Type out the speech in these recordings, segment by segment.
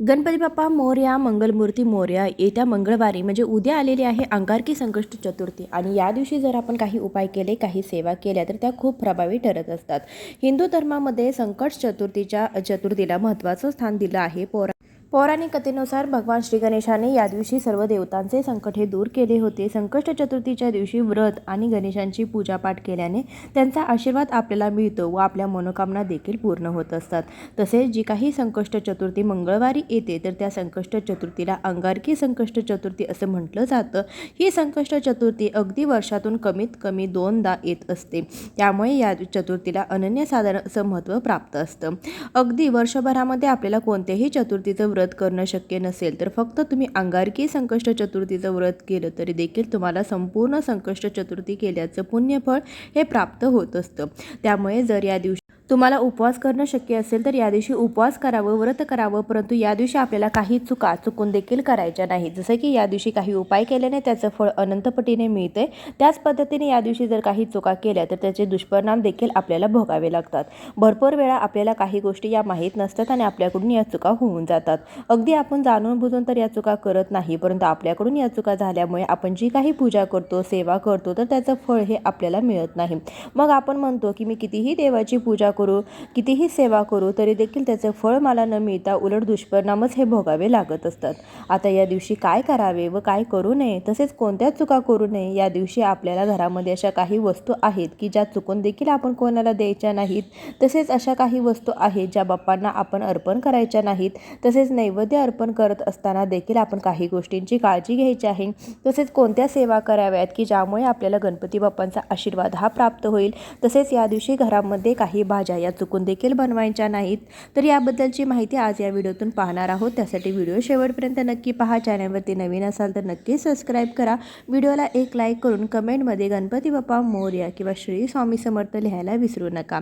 गणपती बाप्पा मोर्या मंगलमूर्ती मोर्या येत्या मंगळवारी म्हणजे उद्या आलेली आहे अंगारकी संकष्ट चतुर्थी. आणि या दिवशी जर आपण काही उपाय केले काही सेवा केल्या तर त्या खूप प्रभावी ठरत असतात. हिंदू धर्मामध्ये संकट चतुर्थीच्या चतुर्थीला महत्त्वाचं स्थान दिलं आहे. पौरा पौराणिक कथेनुसार भगवान श्री गणेशाने या दिवशी सर्व देवतांचे संकट हे दूर केले होते. संकष्ट चतुर्थीच्या दिवशी व्रत आणि गणेशांची पूजापाठ केल्याने त्यांचा आशीर्वाद आपल्याला मिळतो व आपल्या मनोकामना देखील पूर्ण होत असतात. तसेच जी काही संकष्ट चतुर्थी मंगळवारी येते तर त्या संकष्ट चतुर्थीला अंगारकी संकष्ट चतुर्थी असं म्हटलं जातं. ही संकष्ट चतुर्थी अगदी वर्षातून कमीत कमी दोनदा येत असते. त्यामुळे या चतुर्थीला अनन्यसाधारण असं महत्त्व प्राप्त असतं. अगदी वर्षभरामध्ये आपल्याला कोणत्याही चतुर्थीचं व्रत व्रत करणं शक्य नसेल तर फक्त तुम्ही अंगारकी संकष्ट चतुर्थीचं व्रत केलं तरी देखील तुम्हाला संपूर्ण संकष्ट चतुर्थी केल्याचं पुण्यफळ हे प्राप्त होत असतं. त्यामुळे जर या दिवशी तुम्हाला उपवास करणं शक्य असेल तर या दिवशी उपवास करावं व्रत करावं परंतु या दिवशी आपल्याला काही चुका चुकून देखील करायच्या नाही जसं की या दिवशी काही उपाय केल्याने त्याचं फळ अनंतपटीने मिळते त्याच पद्धतीने या दिवशी जर काही चुका केल्या तर त्याचे दुष्परिणाम देखील आपल्याला भोगावे लागतात. भरपूर वेळा आपल्याला काही गोष्टी या माहीत नसतात आणि आपल्याकडून या चुका होऊन जातात. अगदी आपण जाणून बुजून तर या चुका करत नाही परंतु आपल्याकडून या चुका झाल्यामुळे आपण जी काही पूजा करतो सेवा करतो तर त्याचं फळ हे आपल्याला मिळत नाही. मग आपण म्हणतो की मी कितीही देवाची पूजा करू कितीही सेवा करू तरी देखील त्याचं फळ मला न मिळता उलट दुष्परिणामच हे भोगावे लागत असतात. आता या दिवशी काय करावे व काय करू नये तसेच कोणत्या चुका करू नये या दिवशी आपल्याला घरामध्ये अशा काही वस्तू आहेत की ज्या चुकून देखील आपण कोणाला द्यायच्या नाहीत? तसेच अशा काही वस्तू आहेत ज्या बाप्पांना आपण अर्पण करायच्या नाहीत? तसेच नैवेद्य अर्पण करत असताना देखील आपण काही गोष्टींची काळजी घ्यायची आहे. तसेच कोणत्या सेवा कराव्यात की ज्यामुळे आपल्याला गणपती बाप्पांचा आशीर्वाद हा प्राप्त होईल? तसेच या दिवशी घरामध्ये काही भाज्या या चुकून देखील बनवायच्या नाहीत. तर याबद्दलची माहिती आज या व्हिडिओतून पाहणार आहोत. त्यासाठी व्हिडिओ शेवटपर्यंत नक्की पहा. चॅनलवरती नवीन असाल तर नक्की सबस्क्राईब करा. व्हिडिओला एक लाईक करून कमेंटमध्ये गणपती बाप्पा मोर्या किंवा श्री स्वामी समर्थ लिहायला विसरू नका.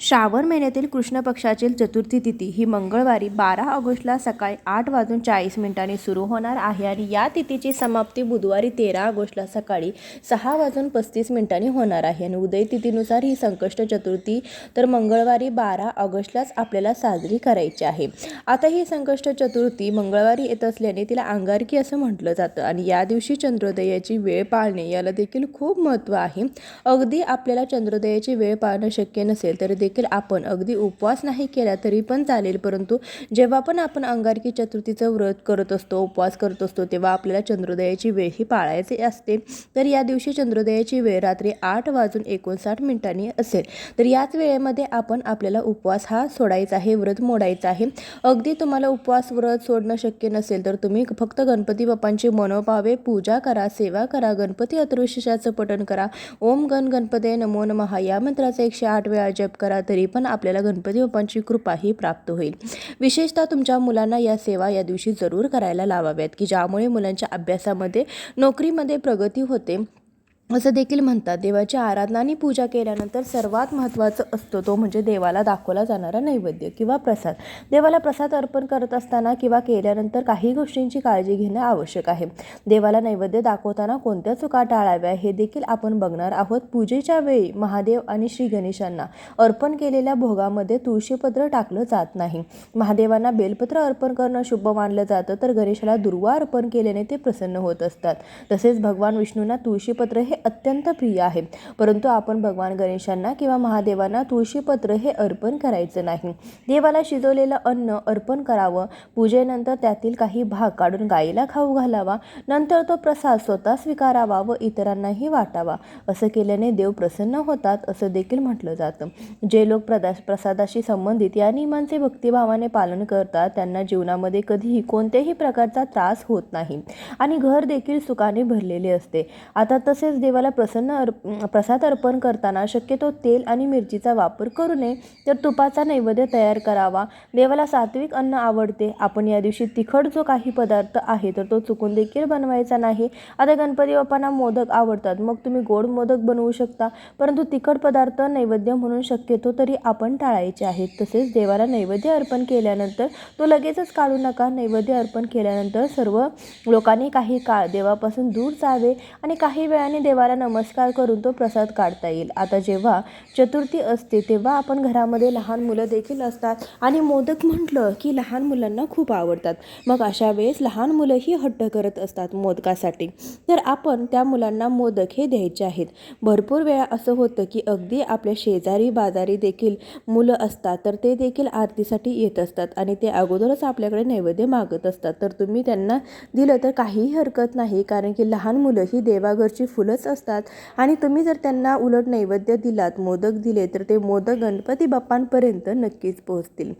श्रावण महिन्यातील कृष्ण पक्षाची चतुर्थी तिथी ही मंगळवारी बारा ऑगस्टला सकाळी आठ वाजून चाळीस मिनिटांनी सुरू होणार आहे आणि या तिथीची समाप्ती बुधवारी तेरा ऑगस्टला सकाळी सहा वाजून पस्तीस मिनिटांनी होणार आहे. आणि उदय तिथीनुसार ही संकष्ट चतुर्थी तर मंगळवारी बारा ऑगस्टलाच आपल्याला साजरी करायची आहे. आता ही संकष्ट चतुर्थी मंगळवारी येत असल्याने तिला अंगारकी असं म्हटलं जातं आणि या दिवशी चंद्रोदयाची वेळ पाळणे याला देखील खूप महत्त्व आहे. अगदी आपल्याला चंद्रोदयाची वेळ पाळणं शक्य नसेल तर देखील आपण अगदी उपवास नाही केला तरी पण चालेल. परंतु जेव्हा पण आपण अंगारकी चतुर्थीचं व्रत करत असतो उपवास करत असतो तेव्हा आपल्याला चंद्रोदयाची वेळ ही पाळायची असते. तर या दिवशी चंद्रोदयाची वेळ रात्री आठ वाजून एकोणसाठ मिनिटांनी असेल. तर याच वेळेमध्ये आपण आपल्याला उपवास हा सोडायचा आहे व्रत मोडायचा आहे. अगदी तुम्हाला उपवास व्रत सोडणं शक्य नसेल तर तुम्ही फक्त गणपती बाप्पांची मनोभावे पूजा करा सेवा करा गणपती अथर्वशीर्षाचं पठण करा. ओम गण गणपते नमो नमः. या मंत्राचा एकशे आठ वेळा जप करा. तरी पण आपल्याला गणपती बाप्पांची कृपा ही प्राप्त होईल. विशेषतः तुमच्या मुलांना या सेवा या दिवशी जरूर करायला लावाव्यात की ज्यामुळे मुलांच्या अभ्यासामध्ये नोकरीमध्ये प्रगती होते. असं देखील म्हणतात. देवाची आराधना आणि पूजा केल्यानंतर सर्वात महत्त्वाचं असतो तो म्हणजे देवाला दाखवला जाणारा नैवेद्य किंवा प्रसाद. देवाला प्रसाद अर्पण करत असताना किंवा केल्यानंतर काही गोष्टींची काळजी घेणं आवश्यक आहे. देवाला नैवेद्य दाखवताना कोणत्या चुका टाळाव्या हे देखील आपण बघणार आहोत. पूजेच्या वेळी महादेव आणि श्री गणेशांना अर्पण केलेल्या भोगामध्ये तुळशीपत्र टाकलं जात नाही. महादेवांना बेलपत्र अर्पण करणं शुभ मानलं जातं तर गणेशाला दुर्वा अर्पण केल्याने ते प्रसन्न होत असतात. तसेच भगवान विष्णूंना तुळशीपत्र हे अत्यंत प्रिय आहे. परंतु आपण भगवान गणेशांना किंवा महादेवांना तुळशीपत्र हे अर्पण करायचं नाही. देवाला शिजवलेलं अन्न अर्पण करावं. पूजेनंतर त्यातील काही भाग काढून गाईला खाऊ घालावा. नंतर तो प्रसाद स्वतः स्वीकारावा व इतरांनाही वाटावा. असं केल्याने देव प्रसन्न होतात असं देखील म्हटलं जातं. जे लोक प्रदा प्रसादाशी संबंधित या नियमांचे भक्तिभावाने पालन करतात त्यांना जीवनामध्ये कधीही कोणत्याही प्रकारचा त्रास होत नाही. आणि घर देखील सुखाने भरलेले असते. आता तसेच देवाला प्रसन्न अर्प प्रसाद अर्पण करताना शक्यतो तेल आणि मिरचीचा वापर करू नये. तर तुपाचा नैवेद्य तयार करावा. देवाला सात्विक अन्न आवडते. आपण या दिवशी तिखट जो काही पदार्थ आहे तर तो चुकून देखील बनवायचा नाही. आता गणपती बाप्पांना मोदक आवडतात. मग तुम्ही गोड मोदक बनवू शकता. परंतु तिखट पदार्थ नैवेद्य म्हणून शक्यतो तरी आपण टाळायचे आहेत. तसेच देवाला नैवेद्य अर्पण केल्यानंतर तो लगेचच काढू नका. नैवेद्य अर्पण केल्यानंतर सर्व लोकांनी काही काळ देवापासून दूर जावे आणि काही वेळाने देवा देवाला नमस्कार करून तो प्रसाद काढता येईल. आता जेव्हा चतुर्थी असते तेव्हा आपण घरामध्ये लहान मुलं देखील असतात. आणि मोदक म्हटलं की लहान मुलांना खूप आवडतात. मग अशा वेळेस लहान मुलंही हट्ट करत असतात मोदकासाठी. तर आपण त्या मुलांना मोदक हे द्यायचे आहेत. भरपूर वेळा असं होतं की अगदी आपल्या शेजारी बाजारी देखील मुलं असतात तर ते देखील आरतीसाठी येत असतात आणि ते अगोदरच आपल्याकडे नैवेद्य मागत असतात. तर तुम्ही त्यांना दिलं तर काहीही हरकत नाही कारण की लहान मुलं ही देवाघरची फुलंच असतात. आणि तुम्ही जर त्यांना उलट नैवेद्य दिलात मोदक दिले तर ते मोदक गणपती बाप्पांपर्यंत नक्कीच पोहोचतील.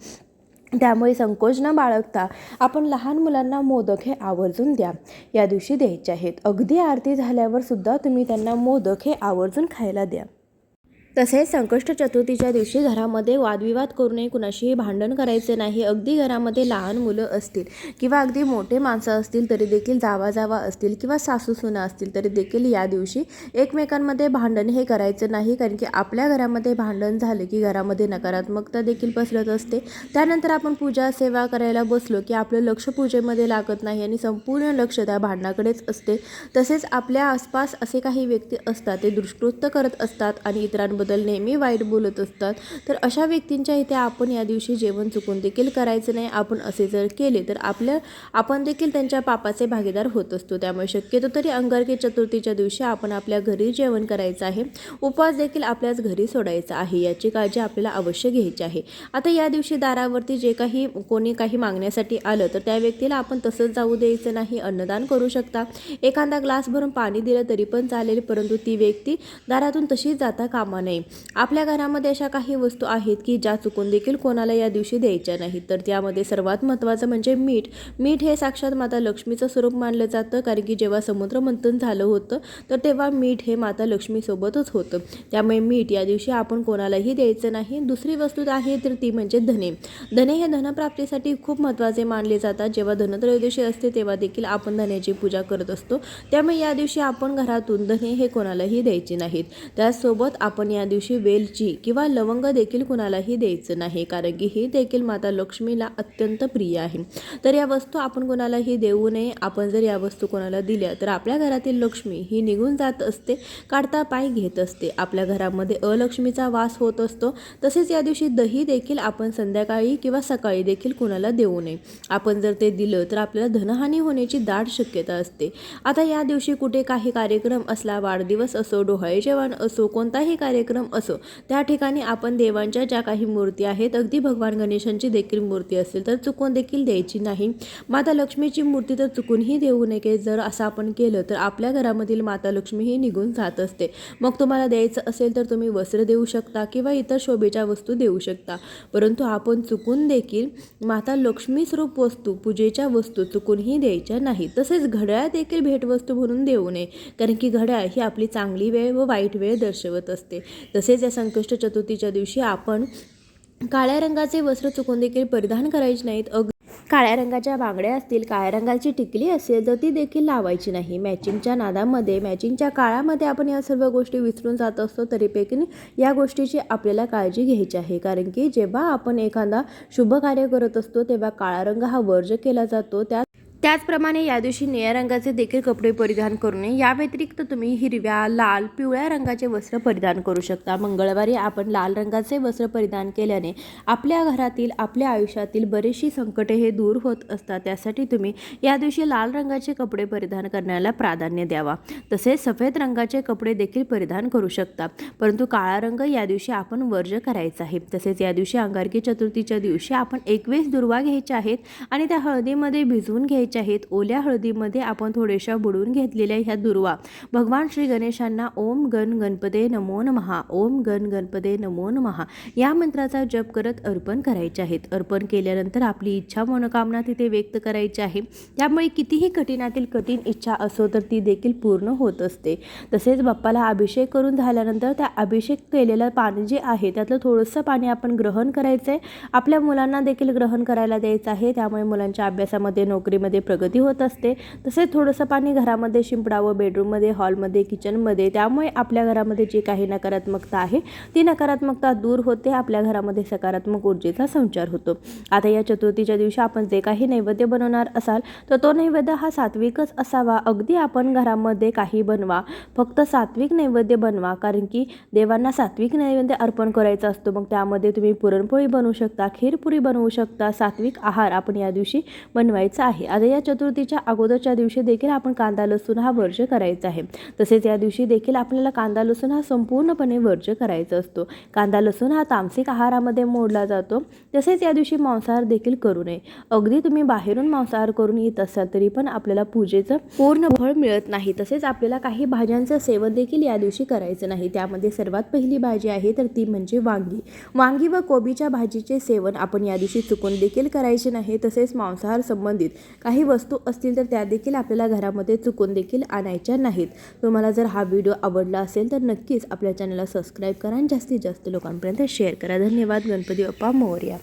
त्यामुळे संकोच न बाळगता आपण लहान मुलांना मोदक हे आवर्जून द्या. या दिवशी द्यायचे आहेत. अगदी आरती झाल्यावर सुद्धा तुम्ही त्यांना मोदक हे आवर्जून खायला द्या. तसेच संकष्ट चतुर्थीच्या दिवशी घरामध्ये वादविवाद करू नये कुणाशीही भांडण करायचे नाही. अगदी घरामध्ये लहान मुलं असतील किंवा अगदी मोठे माणसं असतील तरी देखील जावा जावा असतील किंवा सासू सुना असतील तरी देखील या दिवशी एकमेकांमध्ये भांडण हे करायचं नाही. कारण की आपल्या घरामध्ये भांडण झालं की घरामध्ये नकारात्मकता देखील पसरत असते. त्यानंतर आपण पूजा सेवा करायला बसलो की आपलं लक्ष पूजेमध्ये लागत नाही आणि संपूर्ण लक्ष त्या भांडणाकडेच असते. तसेच आपल्या आसपास असे काही व्यक्ती असतात ते दुष्कृत्य करत असतात आणि इतरांबद्दल नेहमी वाईट बोलत असतात. तर अशा व्यक्तींच्या इथे आपण या दिवशी जेवण चुकून देखील करायचं नाही. आपण असे जर केले तर आपल्या आपण देखील त्यांच्या पापाचे भागीदार होत असतो. त्यामुळे शक्यतो तरी अंगारकी चतुर्थीच्या दिवशी आपण आपल्या घरी जेवण करायचं आहे. उपवास देखील आपल्याच घरी सोडायचा आहे. याची काळजी आपल्याला अवश्य घ्यायची आहे. आता या दिवशी दारावरती जे काही कोणी काही मागण्यासाठी आलं तर त्या व्यक्तीला आपण तसंच जाऊ द्यायचं नाही. अन्नदान करू शकता. एखादा ग्लास भरून पाणी दिलं तरी पण चालेल परंतु ती व्यक्ती दारातून तशीच जाता कामा नये. आपल्या घरामध्ये अशा काही वस्तू आहेत की ज्या चुकून देखील कोणाला या दिवशी द्यायच्या नाहीत. तर त्यामध्ये सर्वात महत्त्वाचं म्हणजे मीठ. मीठ हे साक्षात माता लक्ष्मीचं स्वरूप मानलं जातं कारण की जेव्हा समुद्र मंथन झालं होतं तर तेव्हा मीठ हे माता लक्ष्मीसोबतच होतं. त्यामुळे मीठ या दिवशी आपण कोणालाही द्यायचं नाही. दुसरी वस्तू आहे तर ती म्हणजे धने. धने हे धनप्राप्तीसाठी खूप महत्त्वाचे मानले जातात. जेव्हा धनत्रयोदशी असते तेव्हा देखील आपण धन्याची पूजा करत असतो. त्यामुळे या दिवशी आपण घरातून धने हे कोणालाही द्यायचे नाहीत. त्याचसोबत आपण या दिवशी वेलची किंवा लवंग देखील कुणालाही द्यायचं नाही कारण की ही देखील माता लक्ष्मीला अत्यंत प्रिय आहे. तर या वस्तू आपण कोणालाही देऊ नये. आपण जर या वस्तू कोणाला दिल्या तर आपल्या घरातील लक्ष्मी ही निघून जात असते काढता पाय घेत असते. आपल्या घरामध्ये अलक्ष्मीचा वास होत असतो. तसेच या दिवशी दही देखील आपण संध्याकाळी किंवा सकाळी देखील कुणाला देऊ नये. आपण जर ते दिलं तर आपल्याला धनहानी होण्याची दाट शक्यता असते. आता या दिवशी कुठे काही कार्यक्रम असला वाढदिवस असो डोहाळे जेवण असो कोणताही कार्यक्रम असो. त्या ठिकाणी आपण देवांच्या ज्या काही मूर्ती आहेत अगदी भगवान गणेशांची देखील मूर्ती असेल तर चुकून देखील द्यायची नाही. माता लक्ष्मीची मूर्ती तर चुकूनही देऊ नये की जर असं आपण केलं तर आपल्या घरामधील माता लक्ष्मी ही निघून जात असते. मग तुम्हाला द्यायचं असेल तर तुम्ही वस्त्र देऊ शकता किंवा इतर शोभेच्या वस्तू देऊ शकता. परंतु आपण चुकून देखील माता लक्ष्मी स्वरूप वस्तू पूजेच्या वस्तू चुकूनही द्यायच्या नाही तसेच घड्याळ देखील भेटवस्तू म्हणून देऊ नये कारण की घड्याळ ही आपली चांगली वेळ व वाईट वेळ दर्शवत असते. तसेच या संकष्ट चतुर्थीच्या दिवशी आपण काळ्या रंगाचे वस्त्र चुकून देखील परिधान करायचे नाहीत. अग काळ्या रंगाच्या बांगड्या असतील काळ्या रंगाची टिकली असेल तर ती देखील लावायची नाही. मॅचिंगच्या नादामध्ये मॅचिंगच्या काळामध्ये आपण या सर्व गोष्टी विसरून जात असतो तरीपैकी या गोष्टीची आपल्याला काळजी घ्यायची आहे. कारण की जेव्हा आपण एखादा शुभ कार्य करत असतो तेव्हा काळा रंग हा वर्ज केला जातो. त्या त्याचप्रमाणे या दिवशी निळ्या रंगाचे देखील कपडे परिधान करू नये. या व्यतिरिक्त तुम्ही हिरव्या लाल पिवळ्या रंगाचे वस्त्र परिधान करू शकता. मंगळवारी आपण लाल रंगाचे वस्त्र परिधान केल्याने आपल्या घरातील आपल्या आयुष्यातील बरेचशी संकटे हे दूर होत असतात. त्यासाठी तुम्ही या दिवशी लाल रंगाचे कपडे परिधान करण्याला प्राधान्य द्यावा. तसेच सफेद रंगाचे कपडे देखील परिधान करू शकता. परंतु काळा रंग या दिवशी आपण वर्ज करायचा आहे. तसेच या दिवशी अंगारकी चतुर्थीच्या दिवशी आपण एकवीस दुर्वा घ्यायच्या आहेत आणि त्या हळदीमध्ये भिजवून घ्यायच्या आहेत. ओल्या हळदीमध्ये आपण थोड्याशा बुडवून घेतलेल्या ह्या दुर्वा. भगवान श्री गणेशांना ओम गण गणपते नमो नमहा ओम गण गणपते नमो नमहा या मंत्राचा जप करत अर्पण करायचे आहेत. अर्पण केल्यानंतर आपली इच्छा मनोकामना तिथे व्यक्त करायची आहे. त्यामुळे कितीही कठीणातील कठीण इच्छा असो तर ती देखील पूर्ण होत असते. तसेच बाप्पाला अभिषेक करून झाल्यानंतर त्या अभिषेक केलेलं पाणी जे आहे त्यातलं थोडंसं पाणी आपण ग्रहण करायचं आहे आपल्या मुलांना देखील ग्रहण करायला द्यायचं आहे. त्यामुळे मुलांच्या अभ्यासामध्ये नोकरीमध्ये आरोग्यामध्ये प्रगती होत असते. तसेच थोडंसं पाणी घरामध्ये शिंपडावं बेडरूममध्ये हॉलमध्ये किचनमध्ये त्यामुळे आपल्या घरामध्ये जी काही नकारात्मकता आहे ती नकारात्मकता दूर होते आपल्या घरामध्ये सकारात्मक ऊर्जेचा संचार होतो. आता या चतुर्थीच्या दिवशी आपण जे काही नैवेद्य बनवणार असाल तर तो नैवेद्य हा सात्विकच असावा. अगदी आपण घरामध्ये काही बनवा फक्त सात्विक नैवेद्य बनवा कारण की देवांना सात्विक नैवेद्य अर्पण करायचा असतो मग त्यामध्ये तुम्ही पुरणपोळी बनवू शकता खीरपुरी बनवू शकता सात्विक आहार आपण या दिवशी बनवायचा आहे. आता या चतुर्थीच्या अगोदरच्या दिवशी देखील आपण कांदा लसूण हा वर्ज करायचा आहे. तसेच या दिवशी देखील आपल्याला कांदा लसूण हा संपूर्णपणे वर्ज करायचा असतो. कांदा लसूण हा तामसिक आहारामध्ये मोडला जातो. तसेच या दिवशी मांसाहार देखील करू नये. अगदी तुम्ही बाहेरून मांसाहार करून येत असाल तरी पण आपल्याला पूजेचं पूर्ण फळ मिळत नाही. तसेच आपल्याला काही भाज्यांचं सेवन देखील या दिवशी करायचं नाही. त्यामध्ये सर्वात पहिली भाजी आहे तर ती म्हणजे वांगी. वांगी व कोबीच्या भाजीचे सेवन आपण या दिवशी चुकून देखील करायचे नाही. तसेच मांसाहार संबंधित काही वस्तू असतील तर त्या देखील आपल्याला घरामध्ये चुकून देखील आणायच्या नाहीत. तुम्हाला जर हा व्हिडिओ आवडला असेल तर नक्कीच आपल्या चॅनलला सबस्क्राईब करा आणि जास्तीत जास्त लोकांपर्यंत शेअर करा. धन्यवाद. गणपती बाप्पा मौर्या.